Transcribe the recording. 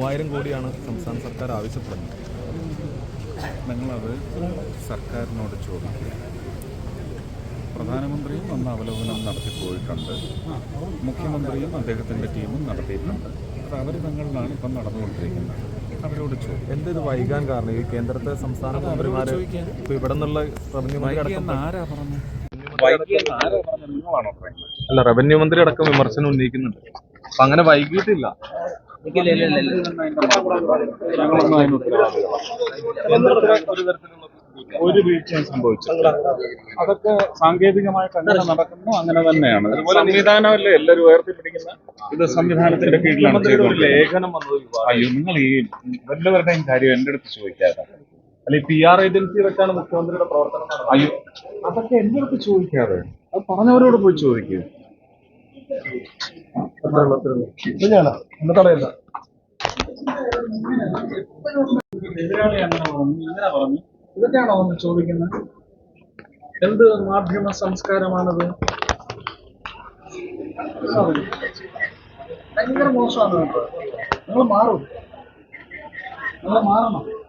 മൂവായിരം കോടിയാണ് സംസ്ഥാന സർക്കാർ ആവശ്യപ്പെടുന്നത്. ഞങ്ങളത് സർക്കാരിനോട് ചോദിക്കുക. പ്രധാനമന്ത്രിയും അന്ന് അവലോകനം നടത്തിപ്പോയിട്ടുണ്ട് മുഖ്യമന്ത്രിയും അദ്ദേഹത്തിന്റെ ടീമും നടത്തിയിട്ടുണ്ട്. അത് അവർ തങ്ങളിലാണ് ഇപ്പം നടന്നുകൊണ്ടിരിക്കുന്നത്. അവരോട് ചോദിക്കും എന്ത് വൈകാൻ കാരണം? ഈ കേന്ദ്രത്തെ സംസ്ഥാന മന്ത്രിമാർ ഇപ്പം ഇവിടെ നിന്നുള്ള റവന്യൂ മന്ത്രി ആരാ പറഞ്ഞു? അല്ല റവന്യൂ മന്ത്രി അടക്കം വിമർശനം ഉന്നയിക്കുന്നുണ്ട്. അപ്പം അങ്ങനെ വൈകിട്ടില്ല ഒരു വീഴ്ചയും സംഭവിച്ചു അതൊക്കെ സാങ്കേതികമായിട്ട് അങ്ങനെ നടക്കുന്നു അങ്ങനെ തന്നെയാണ്. അതുപോലെ സംവിധാനമല്ലേ എല്ലാവരും ഉയർത്തിപ്പിടിക്കുന്ന ഇത് സംവിധാനത്തിന്റെ കീഴിലാണ്. ലേഖനം വന്നത് അയ്യോ നിങ്ങൾ ഈ വല്ലവരുടെയും കാര്യം എന്റെ അടുത്ത് ചോദിക്കാതെ. അല്ലെ പി ആർ ഏജൻസി വെച്ചാണ് മുഖ്യമന്ത്രിയുടെ പ്രവർത്തനം അയ്യോ. അതൊക്കെ എന്റെ അടുത്ത് ചോദിക്കാതെ. അത് പറഞ്ഞവരോട് പോയി ചോദിക്കൂ. ചോദിക്കുന്നത്? എന്ത് മാധ്യമ സംസ്കാരമാണത്? ഭയങ്കര മോശമാണ് കേട്ടോ. നിങ്ങൾ മാറും. നിങ്ങൾ മാറണം.